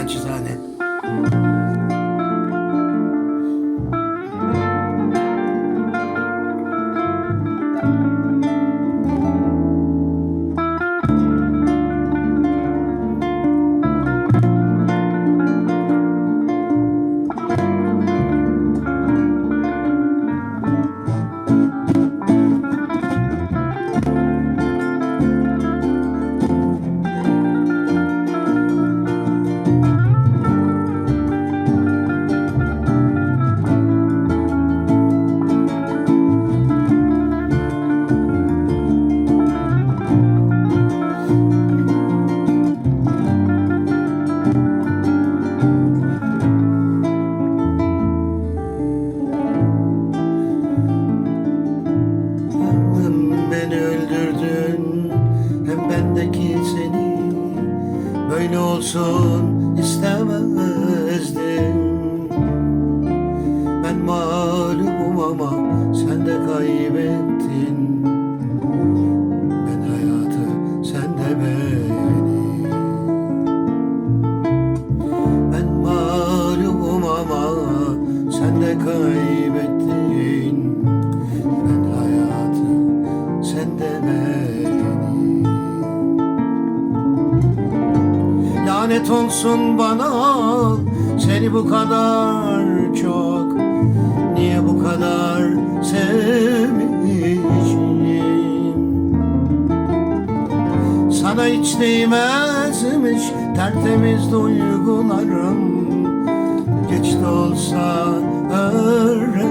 patches on it. Böyle olsun istemezdim. Ben mağlubum ama sen de kaybettin. Ben hayatı sen de beni Ben mağlubum ama sen de kaybettin Lanet olsun bana. Seni bu kadar çok Niye bu kadar sevmişim? Sana hiç değmezmiş tertemiz duygularım. Geç de olsa öğrendim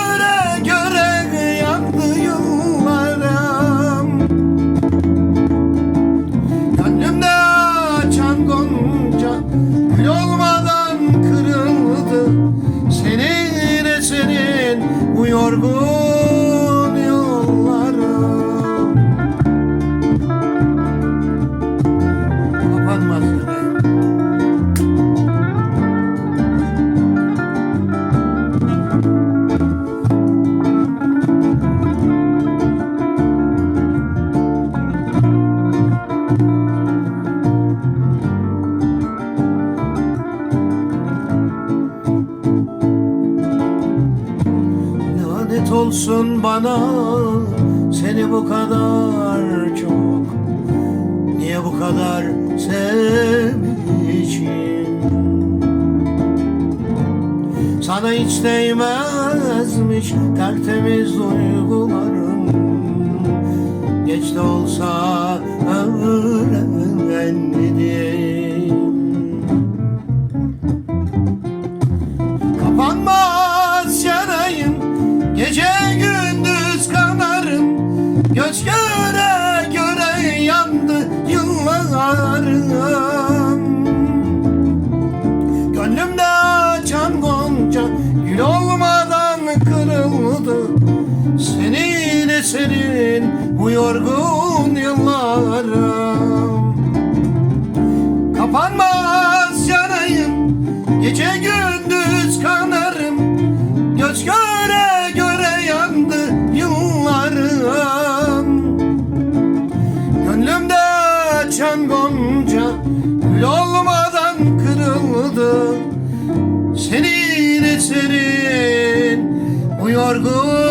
Olsun bana seni bu kadar çok. Niye bu kadar sevmişim Sana hiç değmezmiş tertemiz duygularım. Geç de olsa Göz göre göre yandı yıllarım. Gönlümde açan gonca Gül olmadan kırıldı. Senin eserin bu yorgun yıllarım. Kapanmaz yarayım Gece gündüz kanarım. Göz göre gonca Gül kırıldı. Senin eserin bu yorgun